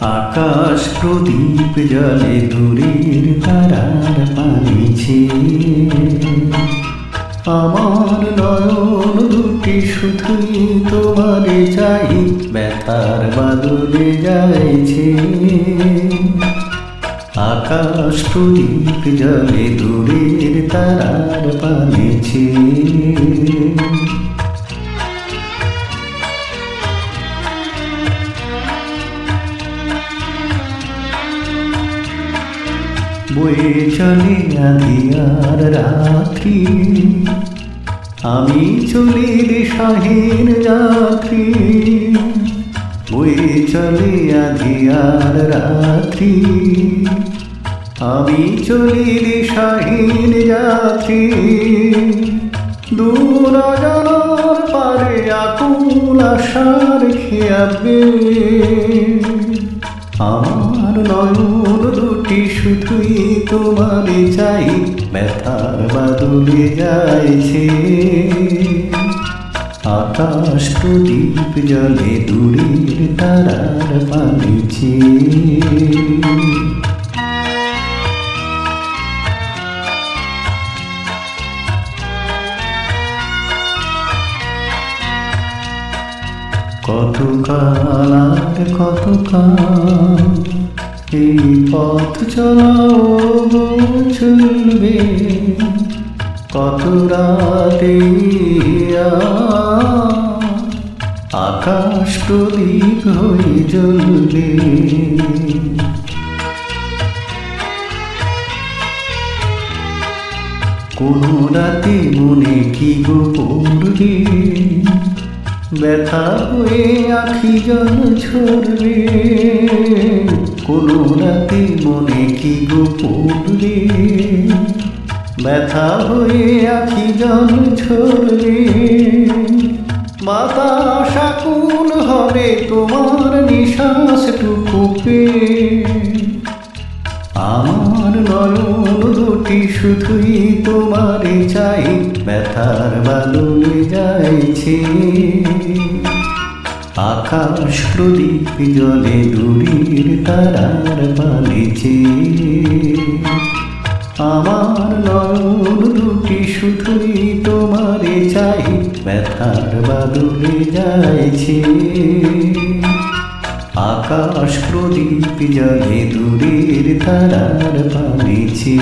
আকাশ প্রদীপ জলে দূরের তারার পানিছে আমার নয়ন দুটি শুধুই তোমারে চাই, ব্যথার বাদলে যাইছে আকাশ প্রদীপ জলে দূরের তারার পানিছে বয়ে চলে আধিয়ার রাত্রি আমি চলি দিশাহীন যাত্রী বয়ে চলে আধিয়ার রাত্রি আমি চলি দিশাহীন যাত্রী দূর জানার পারে আকুল আশার খেয়াবে আমার নয়ন দুটি শুধুই তোমারে চাই, ব্যথার বাদলে যাইছে। আকাশ প্রদীপ জলে দূরের তারার পানিছে কত কাল কত কাল এই পথ চলাও চলবে কত রাতে আকাশ প্রদীপ হয়ে জ্বলবে। কোনো রাতে মনে কি গো পড়বে? ব্যথা হয়ে আখি জল ঝরবে। কোনো রাতে মনে কি গো পড়বে ব্যথা হয়ে আখি জল ঝরবে। বাতাস আকুল হবে তোমার নিঃশ্বাসটুকু পেয়ে। আমার নয়ন দুটি, শুধুই তোমারে চাই। ব্যথার বাদলে যাইছে। আকাশ প্রদীপ জলে দূরের তারার পালিছে আমার নয়ন দুটি, শুধুই তোমারে চাই। ব্যথার বাদলে যাইছে। আকাশ প্রদীপ জলে দূরের তারার পানিছে